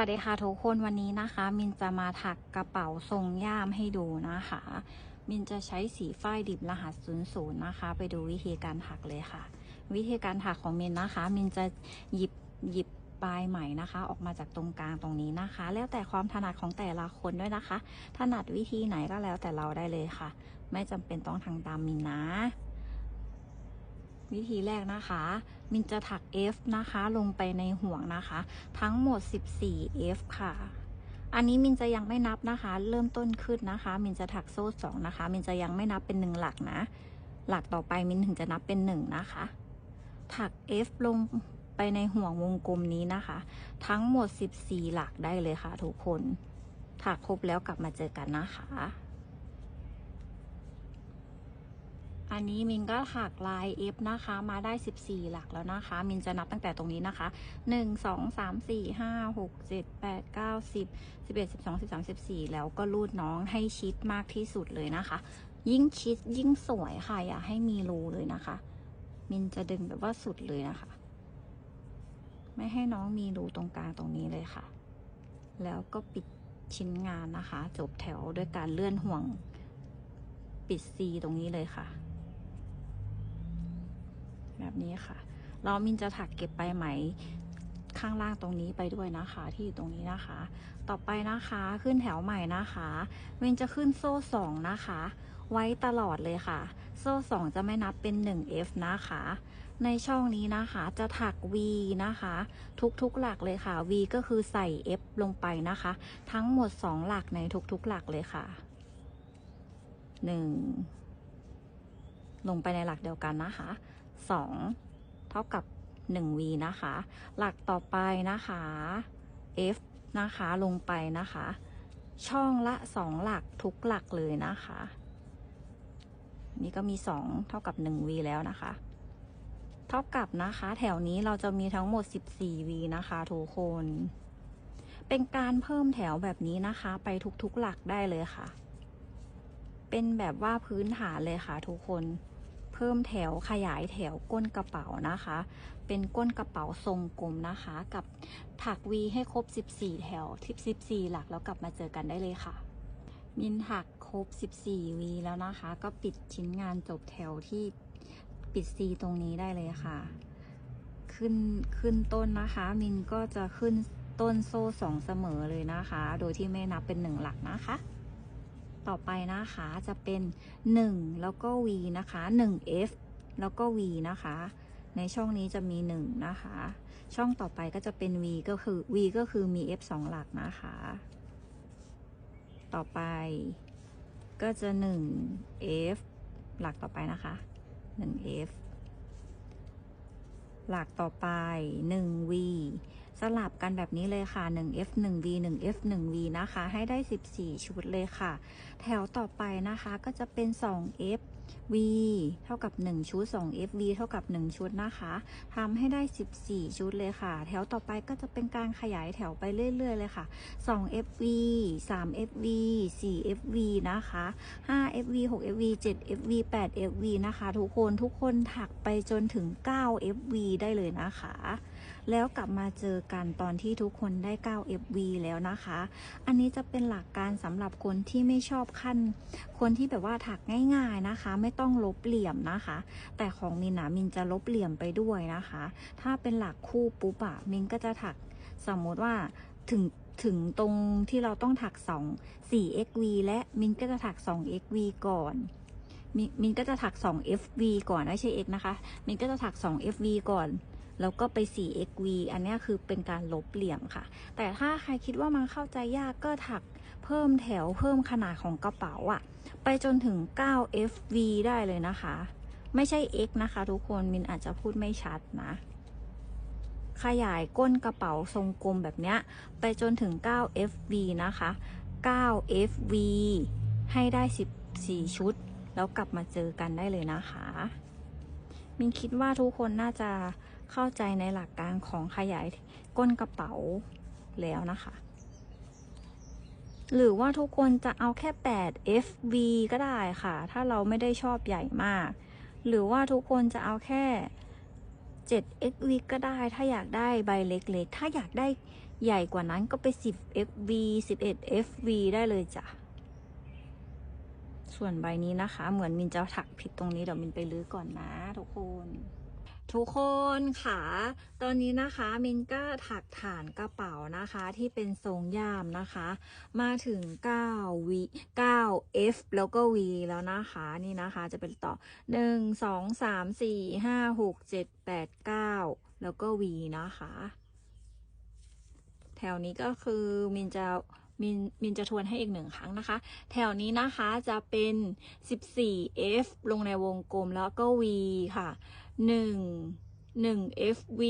สวัสดีค่ะทุกคนวันนี้นะคะ มินจะมาถักกระเป๋าทรงย่ามให้ดูนะคะ มินจะใช้สีฝ้ายดิบรหัส 00 นะคะ ไปดูวิธีการถักเลยค่ะ วิธีการถักของมินนะคะ มินจะหยิบหยิบปลายไหมนะคะ ออกมาจากตรงกลางตรงนี้นะคะ แล้วแต่ความถนัดของแต่ละคนด้วยนะคะ ถนัดวิธีไหนก็แล้วแต่เราได้เลยค่ะ ไม่จำเป็นต้องทางตามมินนะ วิธีแรกนะคะ มินจะถัก F นะคะ ลงไปในห่วงนะคะ ทั้งหมด 14 F ค่ะ อันนี้มินจะยังไม่นับนะคะ เริ่มต้นขึ้นนะคะ มินจะถักโซ่สองนะคะ มินจะยังไม่นับเป็นหนึ่งหลักนะ หลักต่อไปมินถึงจะนับเป็นหนึ่งนะคะ ถัก F ลงไปในห่วงวงกลมนี้นะคะ ทั้งหมด 14 หลักได้เลยค่ะทุกคน ถักครบแล้วกลับมาเจอกันนะคะ อันนี้มินก็ถักลาย F นะคะ มาได้ 14 หลักแล้วนะคะ มินจะนับตั้งแต่ตรงนี้นะคะ 1 2 3 4 5 6 7 8 9 10 11 12 13 14 แล้วก็รูดน้องให้ชิดมากที่สุดเลยนะคะ ยิ่งชิดยิ่งสวยค่ะ อย่าให้มีรูเลยนะคะ มินจะดึงแบบว่าสุดเลยนะคะ ไม่ให้น้องมีรูตรงกลางตรงนี้เลยค่ะ แล้วก็ปิดชิ้นงานนะคะ จบแถวด้วยการเลื่อนห่วงปิด C ตรงนี้เลยค่ะ แบบนี้ค่ะ เรามินจะถักเก็บไปไหมข้างล่างตรงนี้ไปด้วยนะคะที่อยู่ตรงนี้นะคะ ต่อไปนะคะขึ้นแถวใหม่นะคะมินจะขึ้นโซ่สองนะคะ ไว้ตลอดเลยค่ะ โซ่สองจะไม่นับเป็น 1F นะคะ ในช่องนี้นะคะจะถัก V นะคะ ทุกๆหลักเลยค่ะ V ก็คือใส่ F ลงไปนะคะ ทั้งหมด 2 หลักในทุกๆหลักเลยค่ะ 1 ลงไปในหลักเดียวกันนะคะ 2 เท่ากับ 1V นะคะ หลักต่อไปนะคะ F นะคะลงไปนะคะ ช่องละ 2 หลักทุกหลักเลยนะคะ นี่ก็มี 2 เท่ากับ 1V แล้วนะคะ เท่ากับนะคะ แถวนี้เราจะมีทั้งหมด 14V นะคะทุกคน เป็นการเพิ่มแถวแบบนี้นะคะ ไปทุกๆหลักได้เลยค่ะ เป็นแบบว่าพื้นฐานเลยค่ะทุกคน เพิ่มแถวขยายแถวก้นกระเป๋านะคะ เป็นก้นกระเป๋าทรงกลมนะคะ กับถัก V ให้ครบ 14 แถวทิป14 หลักแล้วกลับมาเจอกันได้เลยค่ะ มินถักครบ 14 V แล้วนะคะ ก็ปิดชิ้นงานจบแถวที่ปิด C ตรงนี้ได้เลยค่ะ ขึ้นขึ้นต้นนะคะ มินก็จะขึ้นต้นโซ่สองเสมอเลยนะคะ โดยที่ไม่นับเป็นหนึ่งหลักนะคะ ต่อไปนะคะจะเป็น 1 แล้วก็ V นะคะ 1F แล้วก็ V นะคะ ในช่องนี้จะมี 1 นะคะ ช่องต่อไปก็จะเป็น V ก็คือ V ก็คือมี F 2 หลักนะคะ ต่อไปก็จะ 1F หลักต่อไปนะคะ 1F หลักต่อไป 1V สลับกันแบบนี้เลยค่ะ 1F 1V 1F 1V นะคะ ให้ได้ 14 ชุดเลยค่ะ แถวต่อไปนะคะก็จะเป็น 2F V เท่ากับ 1 ชุด 2F V เท่ากับ 1 ชุดนะคะทำให้ได้ 14 ชุดเลยค่ะ แถวต่อไปก็จะเป็นการขยายแถวไปเรื่อย ๆ เลยค่ะ 2F V 3F V 4F V นะคะ 5F V 6F V 7F V 8F V นะคะ ทุกคนทุกคนถักไปจนถึง 9F V ได้เลยนะคะ แล้วกลับมาเจอกันตอนที่ทุกคนได้ 9FV แล้วนะคะ อันนี้จะเป็นหลักการสำหรับคนที่ไม่ชอบขั้น คนที่แบบว่าถักง่ายๆนะคะ ไม่ต้องลบเหลี่ยมนะคะ แต่ของมินนะมินจะลบเหลี่ยมไปด้วยนะคะ ถ้าเป็นหลักคู่ปุ๊บอะมินก็จะถักสมมติว่าถึงถึงตรงที่เราต้องถัก 2 4xv และมินก็จะถัก 2xv ก่อนมินก็จะถัก 2fv ก่อนไม่ใช่ x นะคะ มินก็จะถัก 2fv ก่อน แล้วก็ไป 4xv อันนี้คือเป็นการลบเหลี่ยมค่ะ แต่ถ้าใครคิดว่ามันเข้าใจยากก็ถักเพิ่มแถวเพิ่มขนาดของกระเป๋าอะไปจนถึง 9fv ได้เลยนะคะ ไม่ใช่ x นะคะทุกคนมินอาจจะพูดไม่ชัดนะขยายก้นกระเป๋าทรงกลมแบบเนี้ยไปจนถึง 9fv นะคะ 9fv ให้ได้ 14 ชุด แล้วกลับมาเจอกันได้เลยนะคะ มินคิดว่าทุกคนน่าจะ เข้าใจในหลักการของขยายก้นกระเป๋าแล้วนะคะ หรือว่าทุกคนจะเอาแค่ 8 FV ก็ได้ค่ะ ถ้าเราไม่ได้ชอบใหญ่มาก หรือว่าทุกคนจะเอาแค่ 7 XV ก็ได้ ถ้าอยากได้ใบเล็กๆ ถ้าอยากได้ใหญ่กว่านั้นก็ไป 10 FV 11 FV ได้เลยจ้ะ ส่วนใบนี้นะคะ เหมือนมินจะถักผิดตรงนี้เดี๋ยวมินไปลื้อก่อนนะทุกคน ทุกคนค่ะ ตอนนี้นะคะมินก็ถักฐานกระเป๋านะคะที่เป็นทรงย่ามนะคะ มาถึง 9 V 9 F แล้วก็ V แล้วนะคะนี่นะคะจะเป็นต่อ 1 2 3 4 5 6 7 8 9 แล้วก็ V นะคะ แถวนี้ก็คือมินจะมินมินจะทวนให้อีกหนึ่งครั้งนะคะ แถวนี้นะคะจะเป็น 14 F ลงในวงกลมแล้วก็ V ค่ะ 1 1 FV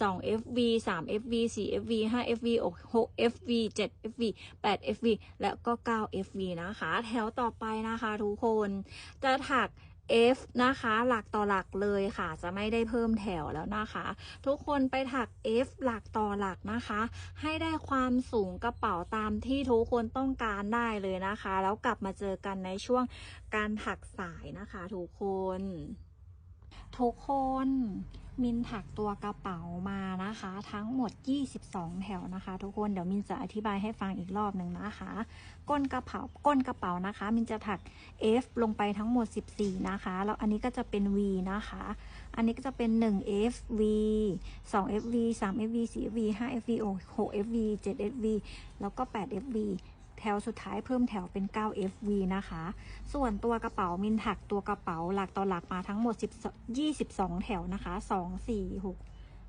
2 FV 3 FV 4 FV 5 FV 6 FV 7 FV 8 FV แล้วก็ 9 FV นะคะ แถวต่อไปนะคะทุกคน จะถัก F นะคะ หลักต่อหลักเลยค่ะ จะไม่ได้เพิ่มแถวแล้วนะคะ ทุกคนไปถัก F หลักต่อหลักนะคะ ให้ได้ความสูงกระเป๋าตามที่ทุกคนต้องการได้เลยนะคะ แล้วกลับมาเจอกันในช่วงการถักสายนะคะ ทุกคน ทุกคนมินถักตัวกระเป๋ามานะคะ ทั้งหมด 22 แถวนะคะ ทุกคนเดี๋ยวมินจะอธิบายให้ฟังอีกรอบหนึ่งนะคะ ก้นกระเป๋าก้นกระเป๋านะคะ มินจะถัก F ลงไปทั้งหมด 14 นะคะ แล้วอันนี้ก็จะเป็น V นะคะ อันนี้ก็จะเป็น 1 FV 2 FV 3 FV 4 FV 5 FV 6 FV 7 FV แล้วก็ 8 FV แถวสุดท้ายเพิ่มแถวเป็น 9 FV นะคะ ส่วนตัวกระเป๋ามินถักตัวกระเป๋าหลักต่อหลักมาทั้งหมด10 22 แถวนะคะ 2 4 6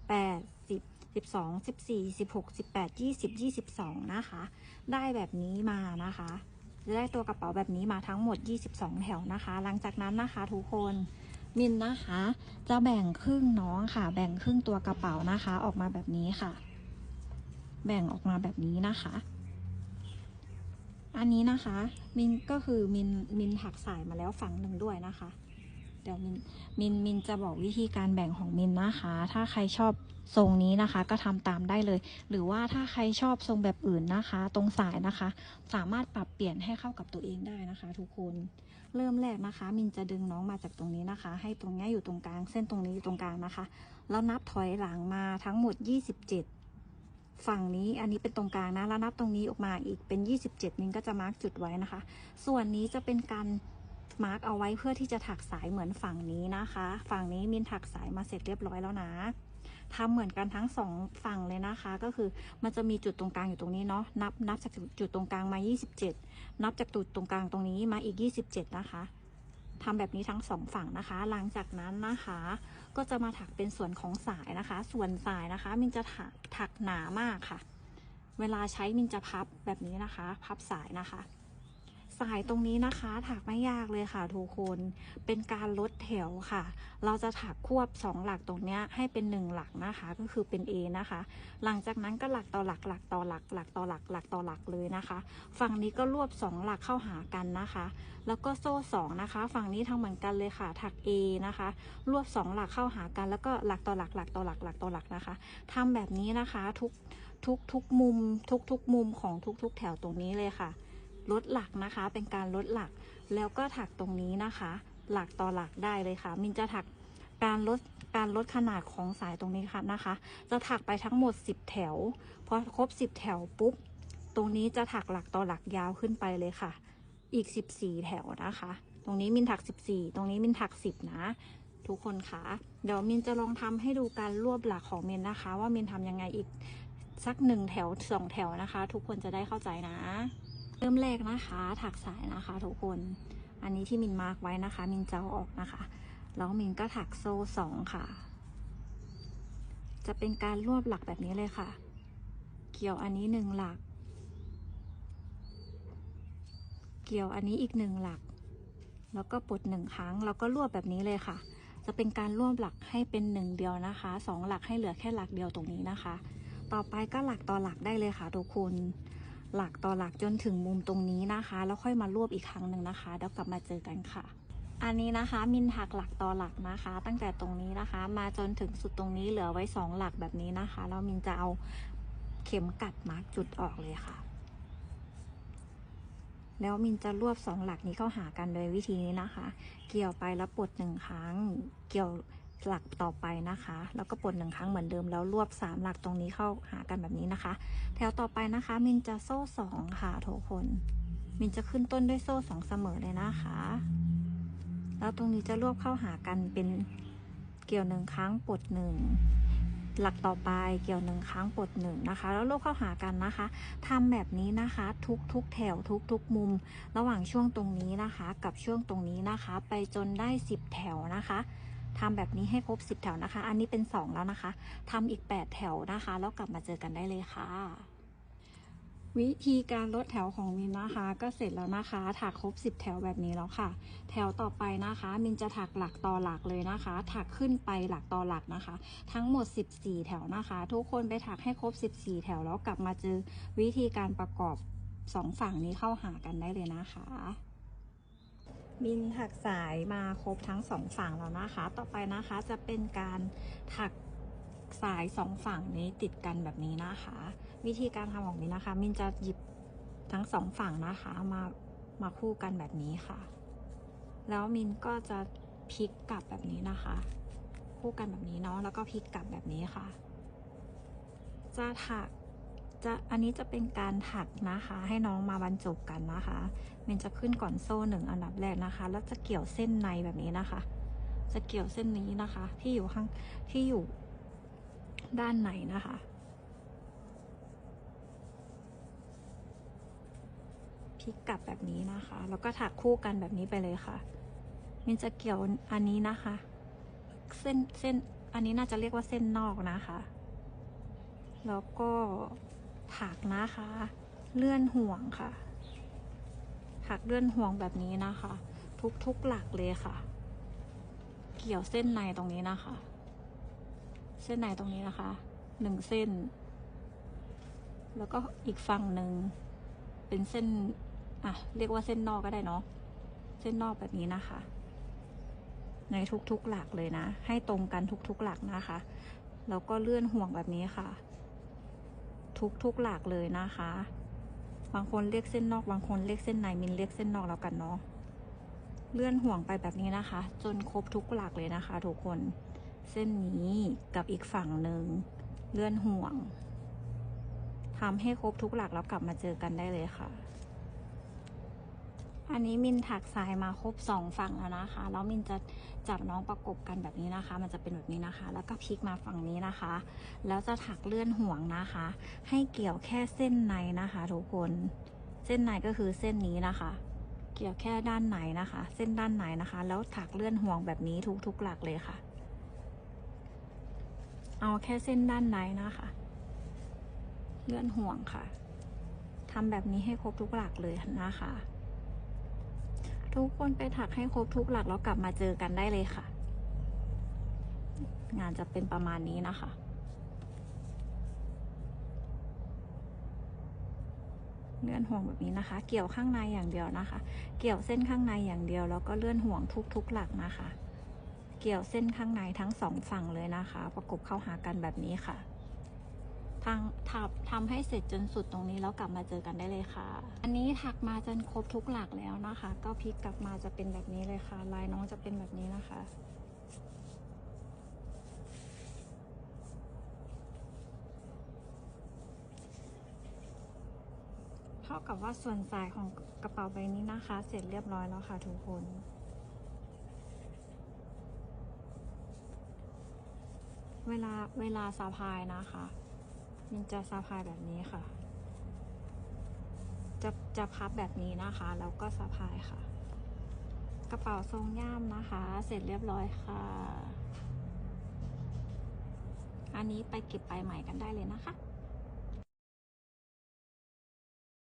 8 10 12 14 16 18 20 22 นะคะ ได้แบบนี้มานะคะ จะได้ตัวกระเป๋าแบบนี้มาทั้งหมด 22 แถวนะคะ หลังจากนั้นนะคะทุกคนมินนะคะ จะแบ่งครึ่งน้องค่ะ แบ่งครึ่งตัวกระเป๋านะคะ ออกมาแบบนี้ค่ะ แบ่งออกมาแบบนี้นะคะ อันนี้นะคะ มินก็คือมินมินถักสายมาแล้วฝั่งหนึ่งด้วยนะคะ เดี๋ยวมินมินมินจะบอกวิธีการแบ่งของมินนะคะ ถ้าใครชอบทรงนี้นะคะ ก็ทำตามได้เลย หรือว่าถ้าใครชอบทรงแบบอื่นนะคะ ตรงสายนะคะ สามารถปรับเปลี่ยนให้เข้ากับตัวเองได้นะคะ ทุกคนเริ่มแรกนะคะ มินจะดึงน้องมาจากตรงนี้นะคะ ให้ตรงนี้อยู่ตรงกลางเส้นตรงนี้อยู่ตรงกลางนะคะ แล้วนับถอยหลังมาทั้งหมด 27 ฝั่งนี้อันนี้เป็นตรงกลางนะแล้วนับตรงนี้ออกมาอีกเป็น 27มินก็จะมาร์กจุดไว้นะคะ ส่วนนี้จะเป็นการมาร์กเอาไว้เพื่อที่จะถักสายเหมือนฝั่งนี้นะคะ ฝั่งนี้มินถักสายมาเสร็จเรียบร้อยแล้วนะทำเหมือนกันทั้งสองฝั่งเลยนะคะ ก็คือมันจะมีจุดตรงกลางอยู่ตรงนี้เนาะนับนับจากจุดตรงกลางมา 27 นับจากจุดตรงกลางตรงนี้มาอีก 27 นะคะทำแบบนี้ทั้งสองฝั่งนะคะ หลังจากนั้นนะคะ ก็จะมาถักเป็นส่วนของสายนะคะ ส่วนสายนะคะ มินจะถักถักหนามากค่ะ เวลาใช้มินจะพับแบบนี้นะคะ พับสายนะคะ สายตรงนี้นะคะถักไม่ยากเลยค่ะทุกคน เป็นการลดแถวค่ะ เราจะถักควบสองหลักตรงนี้ให้เป็นหนึ่งหลักนะคะ ก็คือเป็น A นะคะ หลังจากนั้นก็หลักต่อหลักหลักต่อหลักหลักต่อหลักหลักต่อหลักเลยนะคะ ฝั่งนี้ก็รวบสองหลักเข้าหากันนะคะ แล้วก็โซ่สองนะคะ ฝั่งนี้ทำเหมือนกันเลยค่ะถัก A นะคะ รวบสองหลักเข้าหากัน แล้วก็หลักต่อหลักหลักต่อหลักหลักต่อหลักนะคะทำแบบนี้นะคะทุกทุกทุกมุมทุกทุกมุมของทุกทุกแถวตรงนี้เลยค่ะ ลดหลักนะคะ เป็นการลดหลัก แล้วก็ถักตรงนี้นะคะ หลักต่อหลักได้เลยค่ะ มินจะถักการลดการลดขนาดของสายตรงนี้ค่ะนะคะ จะถักไปทั้งหมด 10 แถว พอครบ 10 แถวปุ๊บ ตรงนี้จะถักหลักต่อหลักยาวขึ้นไปเลยค่ะ อีก 14 แถวนะคะ ตรงนี้มินถัก 14 ตรงนี้มินถัก 10 นะ ทุกคนคะเดี๋ยวมินจะลองทำให้ดูการรวบหลักของมินนะคะ ว่ามินทำยังไงอีกสักหนึ่งแถวสองแถวนะคะ ทุกคนจะได้เข้าใจนะ เริ่มแรกนะคะ ถักสายนะคะทุกคน อันนี้ที่มินมาร์กไว้นะคะ มินจะเอาออกนะคะ แล้วมินก็ถักโซ่สองค่ะ จะเป็นการรวบหลักแบบนี้เลยค่ะ เกี่ยวอันนี้หนึ่งหลัก เกี่ยวอันนี้อีกหนึ่งหลัก แล้วก็ปลดหนึ่งครั้ง แล้วก็รวบแบบนี้เลยค่ะ จะเป็นการรวบหลักให้เป็นหนึ่งเดียวนะคะสองหลักให้เหลือแค่หลักเดียวตรงนี้นะคะ ต่อไปก็หลักต่อหลักได้เลยค่ะทุกคน หลักต่อหลักจนถึงมุมตรงนี้นะคะ แล้วค่อยมารวบอีกครั้งหนึ่งนะคะเดี๋ยวกลับมาเจอกันค่ะ อันนี้นะคะมินถักหลักต่อหลักนะคะ ตั้งแต่ตรงนี้นะคะ มาจนถึงสุดตรงนี้เหลือไว้สองหลักแบบนี้นะคะแล้วมินจะเอาเข็มกัดมาร์กจุดออกเลยค่ะ แล้วมินจะรวบสองหลักนี้เข้าหากันโดยวิธีนี้นะคะ เกี่ยวไปแล้วปลดหนึ่งครั้ง เกี่ยว หลักต่อไปนะคะ แล้วก็ปลดหนึ่งครั้งเหมือนเดิมแล้วรวบสามหลักตรงนี้เข้าหากันแบบนี้นะคะ แถวต่อไปนะคะ มินจะโซ่สองค่ะทุกคน มินจะขึ้นต้นด้วยโซ่สองเสมอเลยนะคะ แล้วตรงนี้จะรวบเข้าหากันเป็นเกี่ยวหนึ่งครั้งปลดหนึ่งหลักต่อไปเกี่ยวหนึ่งครั้งปลดหนึ่งนะคะ แล้วรวบเข้าหากันนะคะทำแบบนี้นะคะ ทุกทุกแถวทุกทุกมุม ระหว่างช่วงตรงนี้นะคะ กับช่วงตรงนี้นะคะ ไปจนได้ 10 แถวนะคะ ทำแบบนี้ให้ครบ 10 แถวนะคะ อันนี้เป็น 2 แล้วนะคะทำอีก 8 แถวนะคะ แล้วกลับมาเจอกันได้เลยค่ะ วิธีการลดแถวของมินนะคะ ก็เสร็จแล้วนะคะ ถักครบ 10 แถวแบบนี้แล้วค่ะ แถวต่อไปนะคะ มินจะถักหลักต่อหลักเลยนะคะ ถักขึ้นไปหลักต่อหลักนะคะ ทั้งหมด 14 แถวนะคะ ทุกคนไปถักให้ครบ 14 แถวแล้วกลับมาเจอวิธีการประกอบสองฝั่งนี้เข้าหากันได้เลยนะคะ มินถักสายมาครบทั้งสองฝั่งแล้วนะคะ ต่อไปนะคะจะเป็นการถักสายสองฝั่งนี้ติดกันแบบนี้นะคะ วิธีการทำของมินนะคะ มินจะหยิบทั้งสองฝั่งนะคะมามาคู่กันแบบนี้ค่ะ แล้วมินก็จะพลิกกลับแบบนี้นะคะ คู่กันแบบนี้เนาะแล้วก็พลิกกลับแบบนี้ค่ะ จะถัก จะอันนี้จะเป็นการถักนะคะ ให้น้องมาบรรจบกันนะคะมันจะขึ้นก่อนโซ่หนึ่งอันดับแรกนะคะ แล้วจะเกี่ยวเส้นในแบบนี้นะคะ จะเกี่ยวเส้นนี้นะคะ ที่อยู่ข้างที่อยู่ด้านในนะคะพลิกกลับแบบนี้นะคะ แล้วก็ถักคู่กันแบบนี้ไปเลยค่ะมินจะเกี่ยวอันนี้นะคะ เส้นเส้นอันนี้น่าจะเรียกว่าเส้นนอกนะคะ แล้วก็ ถักนะคะ เลื่อนห่วงค่ะ ถักเลื่อนห่วงแบบนี้นะคะ ทุกๆหลักเลยค่ะ เกี่ยวเส้นในตรงนี้นะคะ เส้นในตรงนี้นะคะหนึ่งเส้น แล้วก็อีกฝั่งหนึ่งเป็นเส้นอะเรียกว่าเส้นนอกก็ได้เนาะเส้นนอกแบบนี้นะคะ ในทุกๆหลักเลยนะ ให้ตรงกันทุกๆหลักนะคะ แล้วก็เลื่อนห่วงแบบนี้ค่ะ ทุกๆหลักเลยนะคะ บางคนเรียกเส้นนอก บางคนเรียกเส้นในมินเรียกเส้นนอกแล้วกันเนาะเลื่อนห่วงไปแบบนี้นะคะ จนครบทุกหลักเลยนะคะ ทุกคนเส้นนี้กับอีกฝั่งหนึ่งเลื่อนห่วงทำให้ครบทุกหลักแล้วกลับมาเจอกันได้เลยค่ะ อันนี้มินถักสายมาครบสองฝั่งแล้วนะคะ แล้วมินจะจับน้องประกบกันแบบนี้นะคะ มันจะเป็นแบบนี้นะคะ แล้วก็พลิกมาฝั่งนี้นะคะ แล้วจะถักเลื่อนห่วงนะคะ ให้เกี่ยวแค่เส้นในนะคะทุกคน เส้นในก็คือเส้นนี้นะคะ เกี่ยวแค่ด้านในนะคะ เส้นด้านในนะคะ แล้วถักเลื่อนห่วงแบบนี้ทุกๆหลักเลยค่ะ เอาแค่เส้นด้านในนะคะ เลื่อนห่วงค่ะทำแบบนี้ให้ครบทุกหลักเลยนะคะ ทุกคนไปถักให้ครบทุกหลักแล้วกลับมาเจอกันได้เลยค่ะ งานจะเป็นประมาณนี้นะคะเลื่อนห่วงแบบนี้นะคะ เกี่ยวข้างในอย่างเดียวนะคะ เกี่ยวเส้นข้างในอย่างเดียว แล้วก็เลื่อนห่วงทุกๆหลักนะคะ เกี่ยวเส้นข้างในทั้งสองฝั่งเลยนะคะ ประกบเข้าหากันแบบนี้ค่ะ ทางทับทำให้เสร็จจนสุดตรงนี้แล้วกลับมาเจอกันได้เลยค่ะ อันนี้ถักมาจนครบทุกหลักแล้วนะคะ ก็พลิกกลับมาจะเป็นแบบนี้เลยค่ะ ลายน้องจะเป็นแบบนี้นะคะเท่ากับว่าส่วนสายของกระเป๋าใบนี้นะคะ เสร็จเรียบร้อยแล้วค่ะทุกคน เวลาเวลาสะพายนะคะ มันจะสะพายแบบนี้ค่ะ จะจะพับแบบนี้นะคะ แล้วก็สะพายค่ะ กระเป๋าทรงย่ามนะคะ เสร็จเรียบร้อยค่ะ อันนี้ไปเก็บไปใหม่กันได้เลยนะคะ